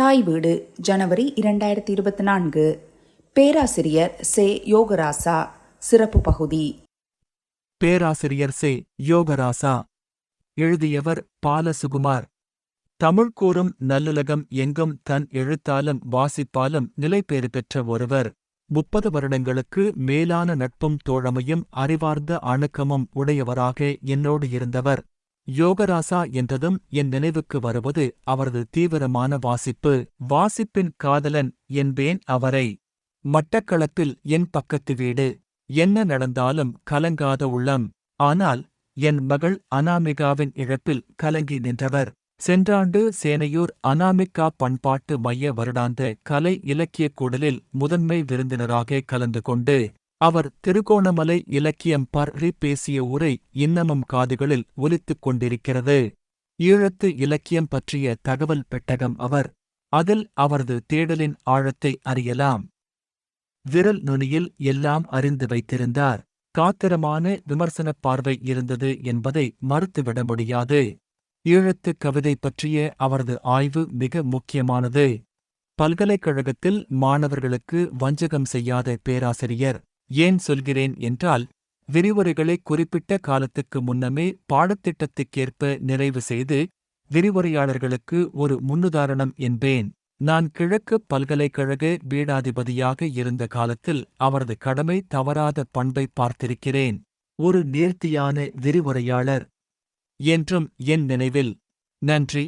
தாய் வீடு ஜனவரி இரண்டாயிரத்தி இருபத்தி நான்கு பேராசிரியர் சே. யோகராசா சிறப்பு பகுதி. பேராசிரியர் சே. யோகராசா. எழுதியவர் பாலசுகுமார். தமிழ் கூறும் நல்லுலகம் எங்கும் தன் எழுத்தாலும் வாசிப்பாலும் நிலைபேறு பெற்ற ஒருவர். முப்பது வருடங்களுக்கு மேலான நட்பும் தோழமையும் அறிவார்ந்த அணுக்கமும் உடையவராக என்னோடு இருந்தவர். யோகராசா என்றதும் என் நினைவுக்கு வருவது அவரது தீவிரமான வாசிப்பு. வாசிப்பின் காதலன் என்பேன் அவரை. மட்டக்களப்பில் என் பக்கத்து வீடு. என்ன நடந்தாலும் கலங்காத உள்ளம். ஆனால் என் மகள் அனாமிகாவின் இழப்பில் கலங்கி நின்றவர். சென்றாண்டு சேனையூர் அனாமிகா பண்பாட்டு மைய வருடாந்த கலை இலக்கியக் கூடலில் முதன்மை விருந்தினராக கலந்து கொண்டு அவர் திருகோணமலை இலக்கியம் பற்றி பேசிய உரை இன்னமும் காதுகளில் ஒலித்துக் கொண்டிருக்கிறது. ஈழத்து இலக்கியம் பற்றிய தகவல் பெட்டகம் அவர். அதில் அவரது தேடலின் ஆழத்தை அறியலாம். விரல் நுனியில் எல்லாம் அறிந்து வைத்திருந்தார். காத்திரமான விமர்சனப் பார்வை இருந்தது என்பதை மறுத்துவிட முடியாது. ஈழத்துக் கவிதை பற்றிய அவரது ஆய்வு மிக முக்கியமானது. பல்கலைக்கழகத்தில் மாணவர்களுக்கு வஞ்சகம் செய்யாத பேராசிரியர். ஏன் சொல்கிறேன் என்றால் விரிவுரைகளை குறிப்பிட்ட காலத்துக்கு முன்னமே பாடத்திட்டத்துக்கேற்ப நிறைவு செய்து விரிவுரையாளர்களுக்கு ஒரு முன்னுதாரணம் என்பேன். நான் கிழக்கு பல்கலைக்கழக பீடாதிபதியாக இருந்த காலத்தில் அவரது கடமை தவறாத பண்பை பார்த்திருக்கிறேன். ஒரு நேர்த்தியான விரிவுரையாளர் என்றும் என் நினைவில். நன்றி.